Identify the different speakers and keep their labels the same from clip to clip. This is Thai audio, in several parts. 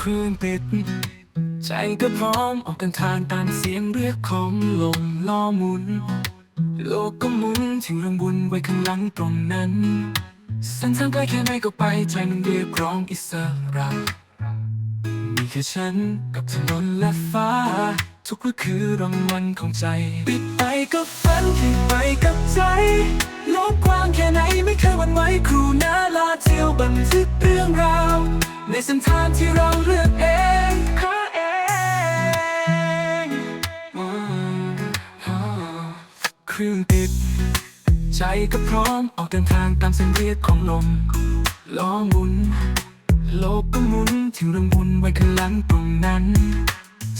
Speaker 1: เครื่องปิด ใจก็พร้อมออกเดินทางตามเสียงเรียกของลมล้อหมุน โลกก็หมุนถึงเรื่องบุญไว้ข้างหลังตรงนั้นเส้นทางไกล้แค่ไหนก็ไปใจมันเรียกร้องอิสระมีแค่ฉันกับถนนและฟ้า ทุกข์ก็คือรางวัลของใจ ปิดไปกับฝันที่ไปกับใจ โลกกว้างแค่ไหนไม่เคยหวันไหวครูนาลาเที่ยวบันทึก เส้นทางที่เราเลือกเองหาเองเครื่องติด ใจก็พร้อมออกเดินทางตามเส้นเรียกของลมล้อหมุน โลกก็หมุนถึงเรื่องบุญไว้ข้างหลังตรงนั้น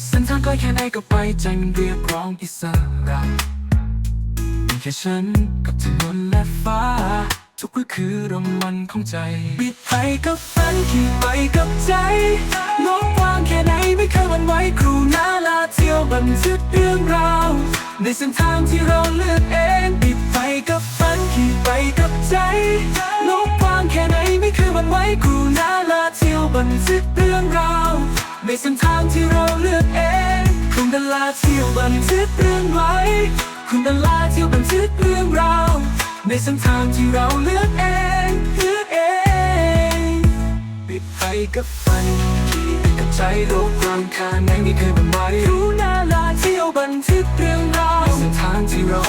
Speaker 1: เส้นทางกลแค่ไหนก็ไปใจมันเรียกร้องอิสระมีแค่ฉันกับถนนและฟ้า ทุกก็คือรางวัลของใจบิด กับฝันขี่ไปกับใจโลกกว้างแค่ไหนไม่เคยวันไหวครูนาลาเที่ยวบันทึกเรื่องราวในเส้นทางที่เราเลือกเองบิดไปกับฝันขี่ไปกับใจโลกกว้างแค่ไหนไม่เคยวันไหวครูนาลาเที่ยวบันทึกเรื่องราวในเส้นทางที่เราเลือกเองคุณดาลาเที่ยวบันทึกเรื่องไว้คุณดาลาเที่ยวบันทึกเรื่องราวในเส้นทางที่เราเลือก ปิดไปกับฝันขี่ไปกับใจโลกกว้างแค่ไหนไม่เคยบันไหวรู้นาลาเที่ยวบันทึกเรื่องราวเส้นทางที่เรา